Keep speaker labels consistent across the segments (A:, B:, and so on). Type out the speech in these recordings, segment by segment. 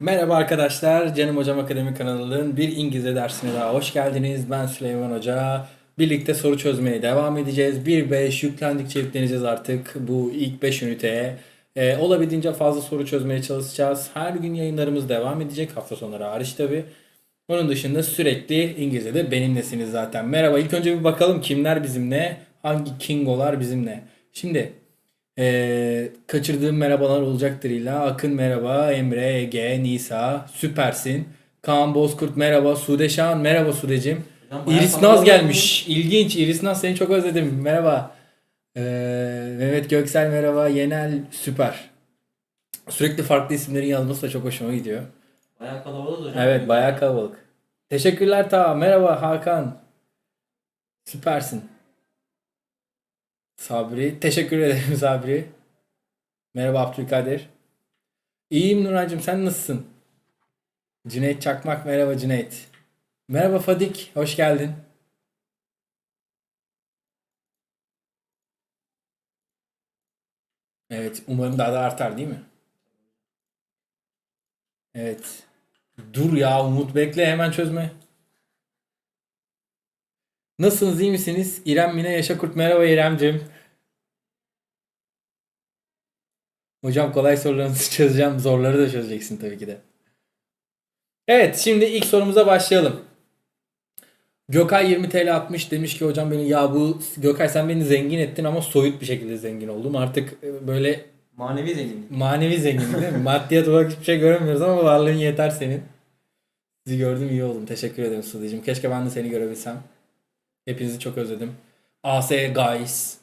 A: Merhaba arkadaşlar, Canım Hocam Akademi kanalının bir İngilizce dersine daha hoş geldiniz. Ben Süleyman Hoca. Birlikte soru çözmeye devam edeceğiz. 1-5 yüklendikçe yükleneceğiz artık bu ilk 5 üniteye. Ee, olabildiğince fazla soru çözmeye çalışacağız. Her gün yayınlarımız devam edecek. Hafta sonları hariç tabi. Onun dışında sürekli İngilizce'de benimlesiniz zaten. Merhaba, ilk önce bir bakalım kimler bizimle, hangi kingolar bizimle. Şimdi ee, kaçırdığım merhabalar olacaktır illa. Akın merhaba, Emre, Ege, Nisa, süpersin. Kaan Bozkurt merhaba, Sude Şahan merhaba Sudecim. İris Naz gelmiş. İlginç. İris Naz seni çok özledim. Merhaba. Ee, Mehmet Göksel merhaba. Yenel süper. Sürekli farklı isimlerin yazması da çok hoşuma gidiyor.
B: Bayağı kalabalık hocam.
A: Evet bayağı kalabalık. Teşekkürler ta. Merhaba Hakan. Süpersin. Sabri. Teşekkür ederim Sabri. Merhaba Abdülkadir. İyiyim Nurhan'cığım sen nasılsın? Cüneyt Çakmak merhaba Cüneyt. Merhaba Fadik hoş geldin. Evet umarım daha da artar değil mi? Evet. Dur ya Umut bekle hemen çözme. Nasılsınız iyi misiniz? İrem Mine Yaşa Kurt merhaba İremcim. Hocam kolay sorularınızı çözeceğim. Zorları da çözeceksin tabii ki de. Evet şimdi ilk sorumuza başlayalım. Gökay 20 TL atmış demiş ki hocam beni ya bu Gökay sen beni zengin ettin ama soyut bir şekilde zengin oldum. Artık e, böyle
B: Manevi zenginlik.
A: Manevi zengin değil mi? Maddiyat olarak hiçbir şey göremiyoruz ama varlığın yeter senin. Sizi gördüm iyi oldum. Teşekkür ederim Sude'cim. Keşke ben de seni görebilsem. Hepinizi çok özledim. AS guys.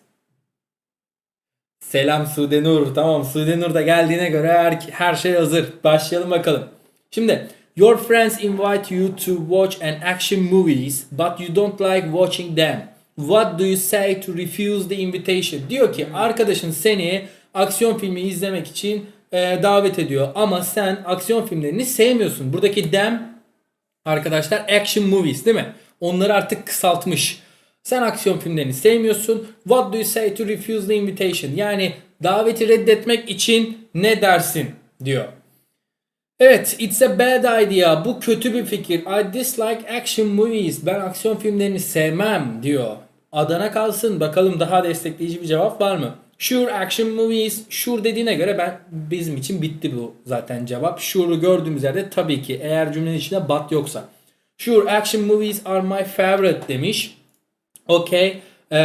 A: Selam Sude Nur. Tamam Sude Nur da geldiğine göre her, her şey hazır. Başlayalım bakalım. Şimdi Your friends invite you to watch an action movies but you don't like watching them. What do you say to refuse the invitation? Diyor ki arkadaşın seni aksiyon filmi izlemek için e, davet ediyor ama sen aksiyon filmlerini sevmiyorsun. Buradaki them arkadaşlar action movies değil mi? Onları artık kısaltmış. Sen aksiyon filmlerini sevmiyorsun. What do you say to refuse the invitation? Yani daveti reddetmek için ne dersin diyor. Evet, it's a bad idea. Bu kötü bir fikir. I dislike action movies. Ben aksiyon filmlerini sevmem diyor. Adana kalsın. Bakalım daha destekleyici bir cevap var mı? Sure action movies. Sure dediğine göre ben bizim için bitti bu zaten cevap. Sure'u gördüğümüz yerde tabii ki eğer cümlenin içinde but yoksa. Sure action movies are my favorite demiş. Okey. Ee,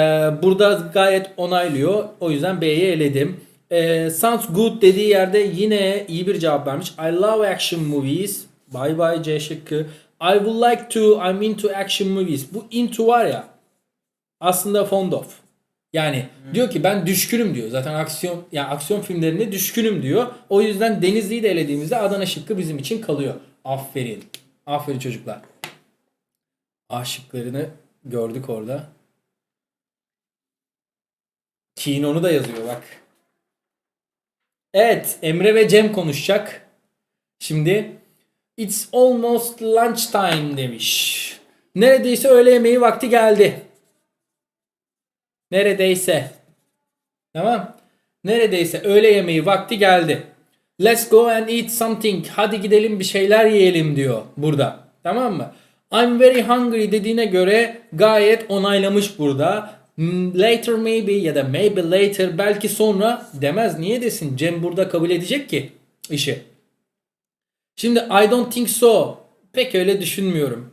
A: burada gayet onaylıyor. O yüzden B'yi eledim. Ee, sounds good dediği yerde yine iyi bir cevap vermiş. I love action movies. Bye bye C şıkkı. I would like to, I'm into action movies. Bu into var ya aslında fond of. Yani diyor ki ben düşkünüm diyor. Zaten aksiyon yani aksiyon filmlerine düşkünüm diyor. O yüzden Denizli'yi de elediğimizde Adana şıkkı bizim için kalıyor. Aferin. Aferin çocuklar. A şıklarını gördük orada. Kino'nu da yazıyor bak. Evet Emre ve Cem konuşacak. Şimdi It's almost lunchtime demiş. Neredeyse öğle yemeği vakti geldi. Neredeyse. Tamam. Neredeyse öğle yemeği vakti geldi. Let's go and eat something. Hadi gidelim bir şeyler yiyelim diyor burada. Tamam mı? I'm very hungry dediğine göre gayet onaylamış burada. Hmm, Later maybe ya da maybe later belki sonra demez. Niye desin? Cem burada kabul edecek ki işi. Şimdi I don't think so. Pek öyle düşünmüyorum.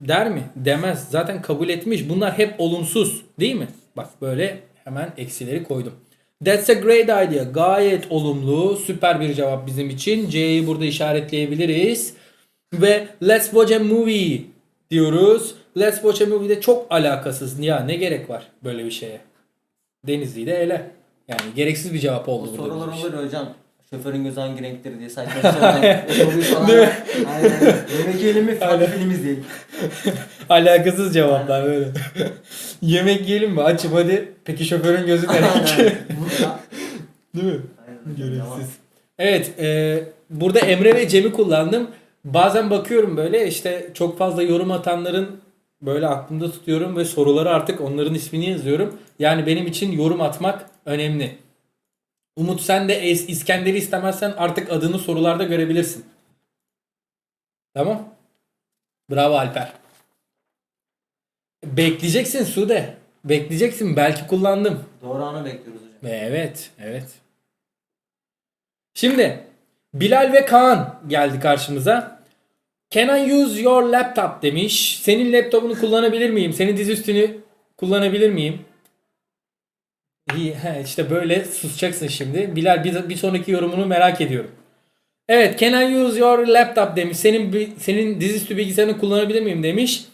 A: Der mi? Demez. Zaten kabul etmiş. Bunlar hep olumsuz değil mi? Bak böyle hemen eksileri koydum. That's a great idea. Gayet olumlu. Süper bir cevap bizim için. C'yi burada işaretleyebiliriz. Ve let's watch a movie diyoruz. Let's watch a movie de çok alakasız. Ya ne gerek var böyle bir şeye? Denizli'yi de ele. Yani gereksiz bir cevap oldu burada.
B: Sorular
A: bizim için.
B: olur hocam. Şoförün gözü hangi renktir diye saçma sorular. Falan.
A: Değil mi?
B: Aynen. Yemek yiyelim mi? Hadi film izleyelim.
A: Alakasız cevaplar böyle. Yemek yiyelim mi? Açım hadi. Peki şoförün gözü nereye?
B: Aynen. Burada-
A: Değil mi?
B: Aynen.
A: Gereksiz. Evet, e, burada Emre ve Cem'i kullandım. Bazen bakıyorum böyle işte çok fazla yorum atanların böyle aklımda tutuyorum ve soruları artık onların ismini yazıyorum. Yani benim için yorum atmak önemli. Umut sen de İskender'i istemezsen artık adını sorularda görebilirsin. Tamam. Bravo Alper. Bekleyeceksin Sude. Bekleyeceksin. Belki kullandım.
B: Doğru anı bekliyoruz hocam.
A: Evet, evet. Şimdi Bilal ve Kaan geldi karşımıza. Can I use your laptop demiş. Senin laptopunu kullanabilir miyim? Senin dizüstünü kullanabilir miyim? İyi, he, işte böyle susacaksın şimdi. Bilal bir, bir sonraki yorumunu merak ediyorum. Evet, can I use your laptop demiş. Senin senin dizüstü bilgisayarını kullanabilir miyim demiş.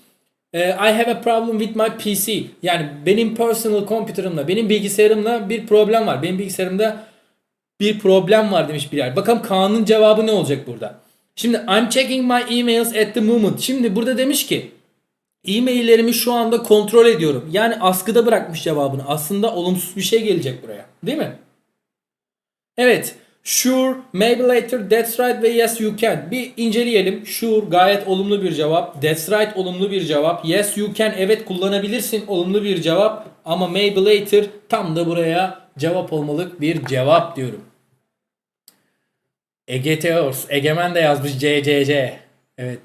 A: Ee, I have a problem with my PC. Yani benim personal computer'ımla, benim bilgisayarımla bir problem var. Benim bilgisayarımda bir problem var demiş Bilal. Bakalım Kaan'ın cevabı ne olacak burada? Şimdi I'm checking my emails at the moment. Şimdi burada demiş ki e-maillerimi şu anda kontrol ediyorum. Yani askıda bırakmış cevabını. Aslında olumsuz bir şey gelecek buraya. Değil mi? Evet. Sure, maybe later, that's right ve yes you can. Bir inceleyelim. Sure gayet olumlu bir cevap. That's right olumlu bir cevap. Yes you can evet kullanabilirsin olumlu bir cevap. Ama maybe later tam da buraya cevap olmalık bir cevap diyorum. Ege Teos. Egemen de yazmış CCC. Evet.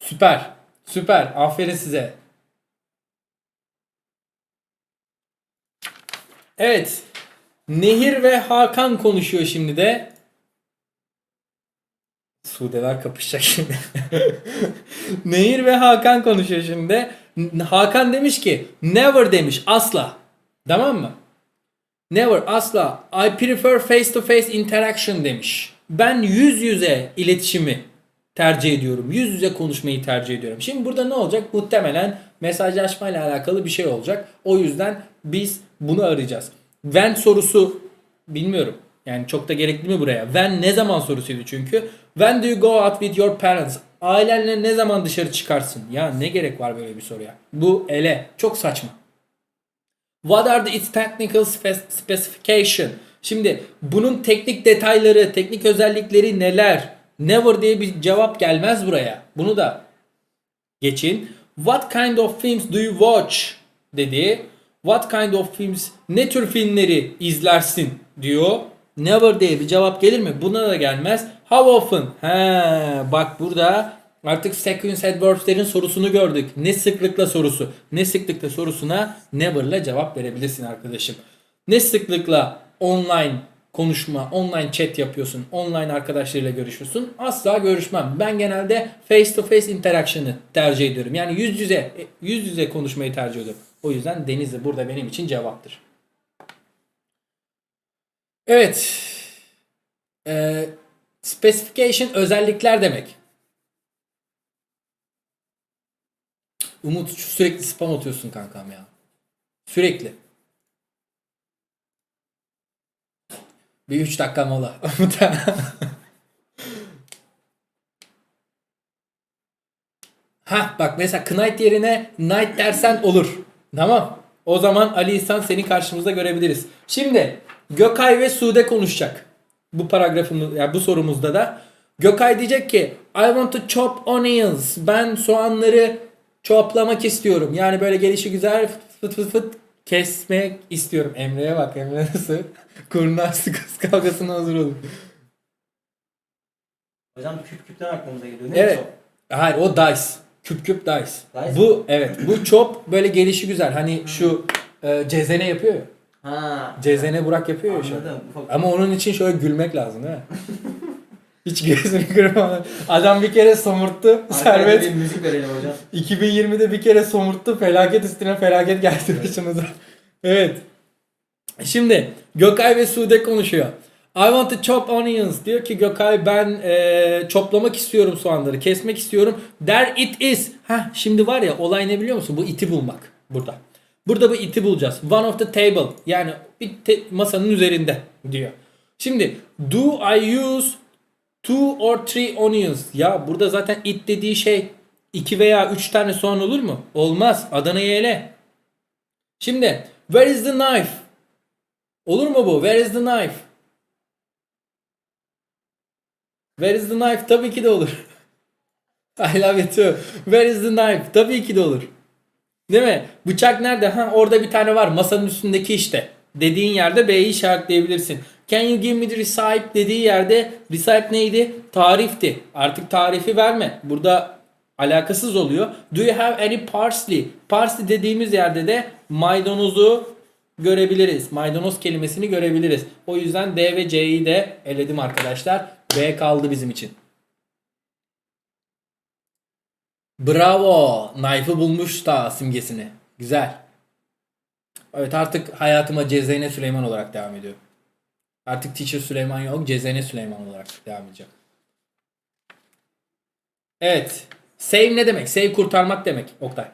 A: Süper. Süper. Aferin size. Evet. Nehir ve Hakan konuşuyor şimdi de. Sudeler kapışacak şimdi. Nehir ve Hakan konuşuyor şimdi. Hakan demiş ki never demiş asla. Tamam mı? Never asla. I prefer face to face interaction demiş. Ben yüz yüze iletişimi tercih ediyorum. Yüz yüze konuşmayı tercih ediyorum. Şimdi burada ne olacak? Muhtemelen mesajlaşma ile alakalı bir şey olacak. O yüzden biz bunu arayacağız. When sorusu bilmiyorum. Yani çok da gerekli mi buraya? When ne zaman sorusuydu çünkü. When do you go out with your parents? Ailenle ne zaman dışarı çıkarsın? Ya ne gerek var böyle bir soruya? Bu ele. Çok saçma. What are the its technical spe- specification? Şimdi bunun teknik detayları, teknik özellikleri neler? Never diye bir cevap gelmez buraya. Bunu da geçin. What kind of films do you watch? dedi. What kind of films? Ne tür filmleri izlersin diyor. Never diye bir cevap gelir mi? Buna da gelmez. How often? He, bak burada artık sequence adverbs'lerin sorusunu gördük. Ne sıklıkla sorusu. Ne sıklıkla sorusuna never'la cevap verebilirsin arkadaşım. Ne sıklıkla online konuşma, online chat yapıyorsun, online arkadaşlarıyla görüşüyorsun. Asla görüşmem. Ben genelde face to face interaction'ı tercih ediyorum. Yani yüz yüze yüz yüze konuşmayı tercih ediyorum. O yüzden Denizli burada benim için cevaptır. Evet. Ee, specification özellikler demek. Umut sürekli spam atıyorsun kankam ya. Sürekli. Bir 3 dakika mola. ha bak mesela Knight yerine Knight dersen olur. Tamam. O zaman Ali İhsan seni karşımızda görebiliriz. Şimdi Gökay ve Sude konuşacak. Bu paragrafımız yani bu sorumuzda da Gökay diyecek ki I want to chop onions. Ben soğanları choplamak istiyorum. Yani böyle gelişi güzel fıt fıt fıt kesmek istiyorum. Emre'ye bak Emre nasıl? Kurnaz kız kavgasına hazır olun.
B: Hocam küp küpten aklımıza geliyor. Ne
A: Evet.
B: o?
A: Hayır o dice. Küp küp dice.
B: Dice
A: bu evet bu chop böyle gelişi güzel. Hani şu e, cezene yapıyor ya.
B: Ha.
A: Cezene Burak yapıyor ya şu an.
B: Anladım.
A: Ama onun için şöyle gülmek lazım değil mi? Hiç gözünü kırmadan. Adam bir kere somurttu. Servet
B: bir müzik verelim hocam.
A: 2020'de bir kere somurttu. Felaket üstüne felaket geldi başımıza. evet. Şimdi Gökay ve Sude konuşuyor. I want to chop onions. Diyor ki Gökay ben eee, çoplamak istiyorum soğanları. Kesmek istiyorum. There it is. Heh, şimdi var ya olay ne biliyor musun? Bu iti bulmak. Burada. Burada bu iti bulacağız. One of the table. Yani bir masanın üzerinde diyor. Şimdi do I use two or three onions? Ya burada zaten it dediği şey iki veya üç tane soğan olur mu? Olmaz. Adana'yı ele. Şimdi where is the knife? Olur mu bu? Where is the knife? Where is the knife? Tabii ki de olur. I love it too. Where is the knife? Tabii ki de olur. Değil mi? Bıçak nerede? Ha orada bir tane var. Masanın üstündeki işte. Dediğin yerde B'yi işaretleyebilirsin. Can you give me the recipe dediği yerde recipe neydi? Tarifti. Artık tarifi verme. Burada alakasız oluyor. Do you have any parsley? Parsley dediğimiz yerde de maydanozu görebiliriz. Maydanoz kelimesini görebiliriz. O yüzden D ve C'yi de eledim arkadaşlar. B kaldı bizim için. Bravo. Knife'ı bulmuş da simgesini. Güzel. Evet artık hayatıma Cezene Süleyman olarak devam ediyor. Artık Teacher Süleyman yok. Cezene Süleyman olarak devam edecek. Evet. Save ne demek? Save kurtarmak demek. Oktay.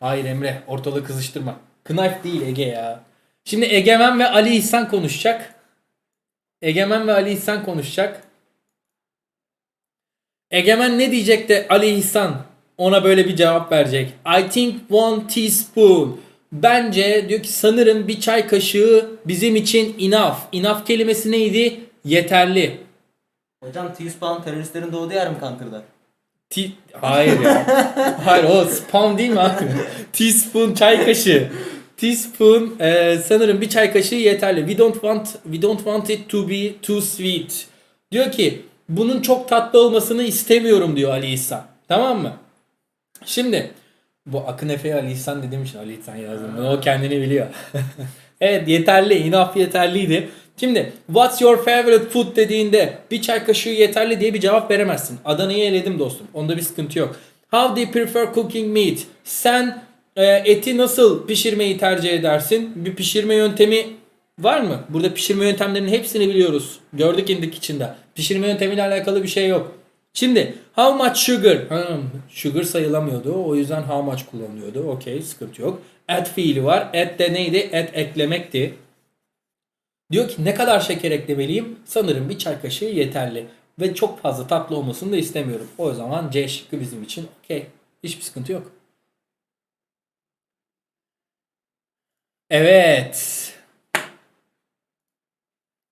A: Hayır Emre. Ortalığı kızıştırma. Knife değil Ege ya. Şimdi Egemen ve Ali İhsan konuşacak. Egemen ve Ali İhsan konuşacak. Egemen ne diyecek de Ali İhsan ona böyle bir cevap verecek. I think one teaspoon. Bence diyor ki sanırım bir çay kaşığı bizim için enough. Enough kelimesi neydi? Yeterli.
B: Hocam T-Spawn teröristlerin doğduğu yer mi Kankır'da?
A: T Hayır ya. Hayır o spam değil mi abi? Teaspoon çay kaşığı. Teaspoon e, sanırım bir çay kaşığı yeterli. We don't want we don't want it to be too sweet. Diyor ki bunun çok tatlı olmasını istemiyorum diyor Ali İhsan. Tamam mı? Şimdi bu Akın Efe'ye Ali İhsan dediğim için Ali İhsan yazdım. O kendini biliyor. evet yeterli. Enough yeterliydi. Şimdi what's your favorite food dediğinde bir çay kaşığı yeterli diye bir cevap veremezsin. Adana'yı eledim dostum. Onda bir sıkıntı yok. How do you prefer cooking meat? Sen e, eti nasıl pişirmeyi tercih edersin? Bir pişirme yöntemi var mı? Burada pişirme yöntemlerinin hepsini biliyoruz. Gördük indik içinde. Pişirme yöntemiyle alakalı bir şey yok. Şimdi how much sugar? Hmm, sugar sayılamıyordu. O yüzden how much kullanılıyordu. Okey sıkıntı yok. Add fiili var. Add de neydi? Add eklemekti. Diyor ki ne kadar şeker eklemeliyim? Sanırım bir çay kaşığı yeterli. Ve çok fazla tatlı olmasını da istemiyorum. O zaman C şıkkı bizim için okey. Hiçbir sıkıntı yok. Evet.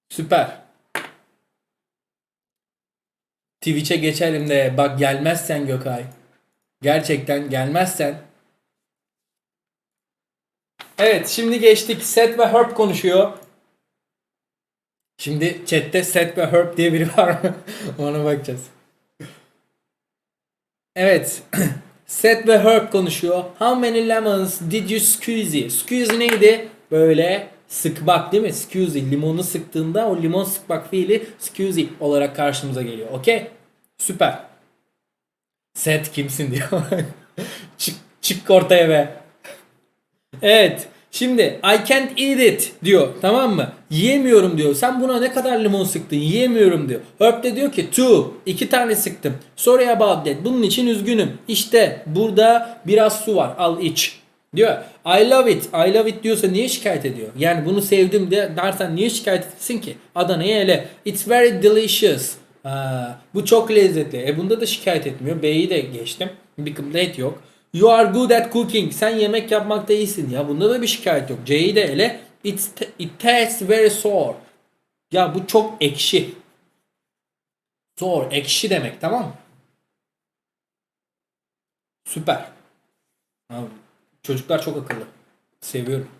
A: Süper. Twitch'e geçelim de bak gelmezsen Gökay. Gerçekten gelmezsen. Evet şimdi geçtik. Set ve Herb konuşuyor. Şimdi chatte Set ve Herb diye biri var mı? Ona bakacağız. Evet. Set ve Herb konuşuyor. How many lemons did you squeeze? Squeeze neydi? Böyle sıkmak değil mi? Squeeze. Limonu sıktığında o limon sıkmak fiili squeeze olarak karşımıza geliyor. Okey? Süper. Set kimsin diyor. çık, çık ortaya be. Evet. Şimdi I can't eat it diyor. Tamam mı? Yiyemiyorum diyor. Sen buna ne kadar limon sıktın? Yiyemiyorum diyor. Herb de diyor ki two. iki tane sıktım. Sorry about that. Bunun için üzgünüm. İşte burada biraz su var. Al iç. Diyor. I love it. I love it diyorsa niye şikayet ediyor? Yani bunu sevdim de dersen niye şikayet etsin ki? Adana'yı ele. It's very delicious. Ha, bu çok lezzetli. E bunda da şikayet etmiyor. B'yi de geçtim. Bir complaint yok. You are good at cooking. Sen yemek yapmakta iyisin. Ya bunda da bir şikayet yok. C'yi de ele. It's it tastes very sour. Ya bu çok ekşi. Sour, ekşi demek tamam mı? Süper. Abi, çocuklar çok akıllı. Seviyorum.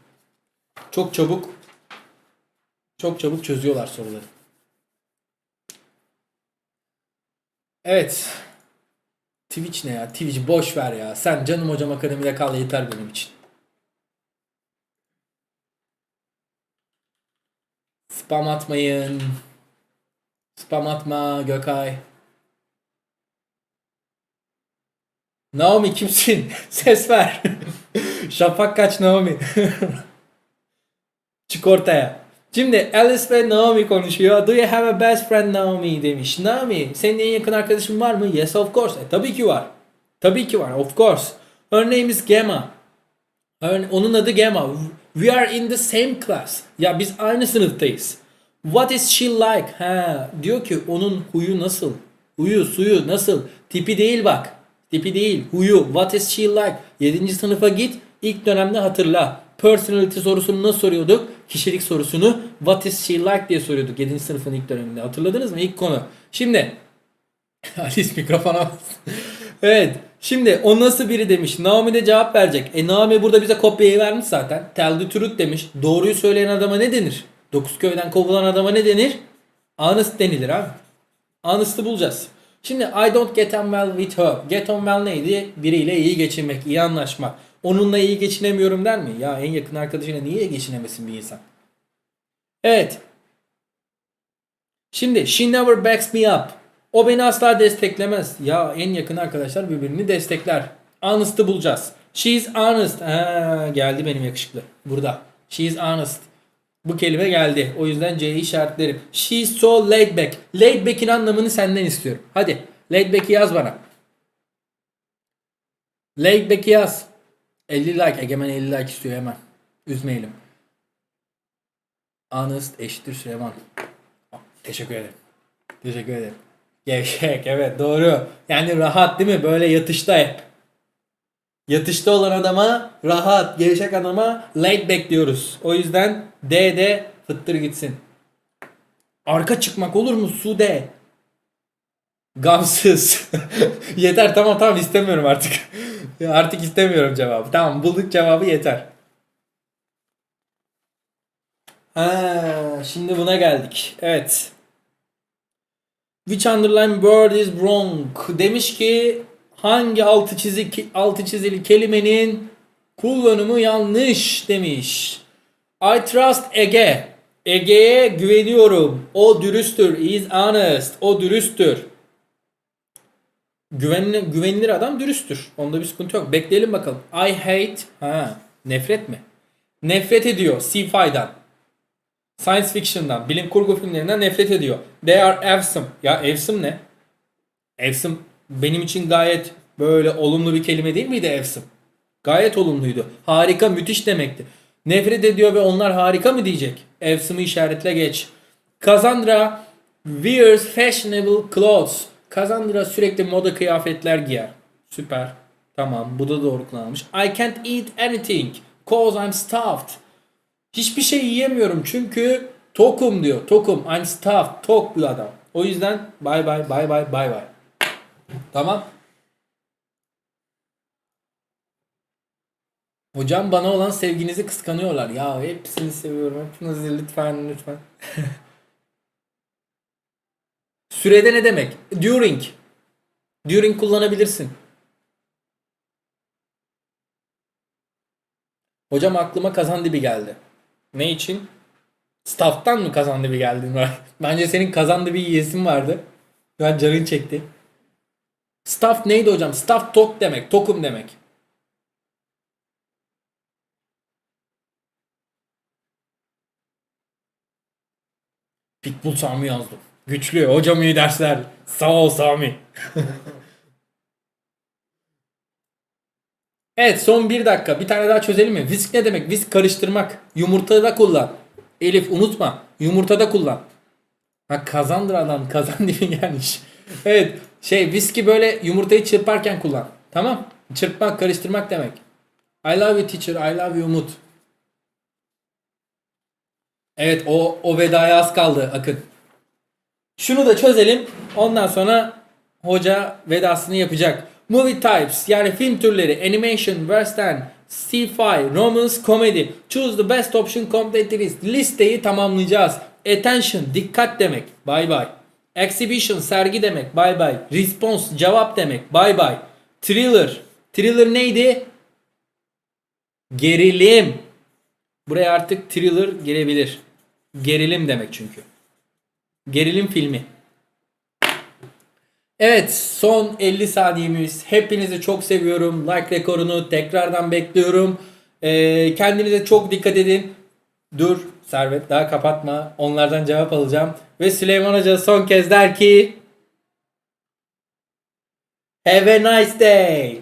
A: Çok çabuk çok çabuk çözüyorlar soruları. Evet. Twitch ne ya? Twitch boş ver ya. Sen canım hocam akademide kal yeter benim için. Spam atmayın. Spam atma Gökay. Naomi kimsin? Ses ver. Şafak kaç Naomi. Çık ortaya. Şimdi Alice ve Naomi konuşuyor. Do you have a best friend Naomi demiş. Naomi senin en yakın arkadaşın var mı? Yes of course. E, tabii ki var. Tabii ki var. Of course. Her name is Gemma. Her- onun adı Gemma. We are in the same class. Ya biz aynı sınıftayız. What is she like? Ha, diyor ki onun huyu nasıl? Huyu, suyu nasıl? Tipi değil bak. Tipi değil, huyu. What is she like? 7. sınıfa git. İlk dönemde hatırla. Personality sorusunu nasıl soruyorduk? Kişilik sorusunu what is she like diye soruyorduk 7. sınıfın ilk döneminde. Hatırladınız mı? İlk konu. Şimdi Alice mikrofona evet. Şimdi o nasıl biri demiş. Naomi de cevap verecek. E Naomi burada bize kopyayı vermiş zaten. Tell the truth demiş. Doğruyu söyleyen adama ne denir? Dokuz köyden kovulan adama ne denir? Honest denilir abi. Honest'ı bulacağız. Şimdi I don't get on well with her. Get on well neydi? Biriyle iyi geçinmek, iyi anlaşmak. Onunla iyi geçinemiyorum der mi? Ya en yakın arkadaşıyla niye geçinemesin bir insan? Evet. Şimdi she never backs me up. O beni asla desteklemez. Ya en yakın arkadaşlar birbirini destekler. Honest'ı bulacağız. She's honest. Ha, geldi benim yakışıklı. Burada. She's honest. Bu kelime geldi. O yüzden C'yi işaretlerim. She's so laid back. Laid back'in anlamını senden istiyorum. Hadi. Laid back'i yaz bana. Laid back'i yaz. 50 like. Egemen 50 like istiyor hemen. Üzmeyelim. Honest eşittir Süleyman. Teşekkür ederim. Teşekkür ederim. Gevşek evet doğru. Yani rahat değil mi? Böyle yatışta hep. Yatışta olan adama rahat, gevşek adama laid back diyoruz. O yüzden D de fıttır gitsin. Arka çıkmak olur mu Sude? Gamsız. yeter tamam tamam istemiyorum artık. Artık istemiyorum cevabı. Tamam bulduk cevabı yeter. Ha, şimdi buna geldik. Evet. Which underline word is wrong? Demiş ki hangi altı çizik altı çizili kelimenin kullanımı yanlış demiş. I trust Ege. Ege'ye güveniyorum. O dürüsttür. He is honest. O dürüsttür. Güvenilir, güvenilir adam dürüsttür. Onda bir sıkıntı yok. Bekleyelim bakalım. I hate. Ha, nefret mi? Nefret ediyor. Sci-fi'dan. Science fiction'dan, bilim kurgu filmlerinden nefret ediyor. They are awesome. Ya awesome ne? Awesome benim için gayet böyle olumlu bir kelime değil miydi awesome? Gayet olumluydu. Harika, müthiş demekti. Nefret ediyor ve onlar harika mı diyecek? Awesome'ı işaretle geç. Cassandra wears fashionable clothes. Cassandra sürekli moda kıyafetler giyer. Süper. Tamam bu da doğru kullanılmış. I can't eat anything cause I'm stuffed. Hiçbir şey yiyemiyorum çünkü tokum diyor. Tokum. I'm stuffed. Tok bir adam. O yüzden bye bye bye bye bye bye. Tamam. Hocam bana olan sevginizi kıskanıyorlar. Ya hepsini seviyorum. Hepinizi lütfen lütfen. Sürede ne demek? During. During kullanabilirsin. Hocam aklıma kazan dibi geldi. Ne için? Staff'tan mı kazan dibi geldi? Bence senin kazan dibi yiyesin vardı. An canın çekti. Staff neydi hocam? Staff tok demek. Tokum demek. Pitbull Sami yazdım. Güçlü. Hocam iyi dersler. Sağ ol Sami. Evet son bir dakika. Bir tane daha çözelim mi? Visk ne demek? Visk karıştırmak. Yumurtada kullan. Elif unutma. Yumurtada kullan. Ha kazandır adam. Kazan diye gelmiş. Evet. Şey viski böyle yumurtayı çırparken kullan. Tamam. Çırpmak, karıştırmak demek. I love you teacher. I love you Umut. Evet o, o vedaya az kaldı Akın. Şunu da çözelim. Ondan sonra hoca vedasını yapacak. Movie types yani film türleri animation, western, sci-fi, romance, comedy. Choose the best option complete list. Listeyi tamamlayacağız. Attention dikkat demek. Bye bye. Exhibition sergi demek. Bye bye. Response cevap demek. Bye bye. Thriller. Thriller neydi? Gerilim. Buraya artık thriller gelebilir. Gerilim demek çünkü. Gerilim filmi. Evet son 50 saniyemiz. Hepinizi çok seviyorum. Like rekorunu tekrardan bekliyorum. Ee, kendinize çok dikkat edin. Dur Servet daha kapatma. Onlardan cevap alacağım. Ve Süleyman Hoca son kez der ki Have a nice day.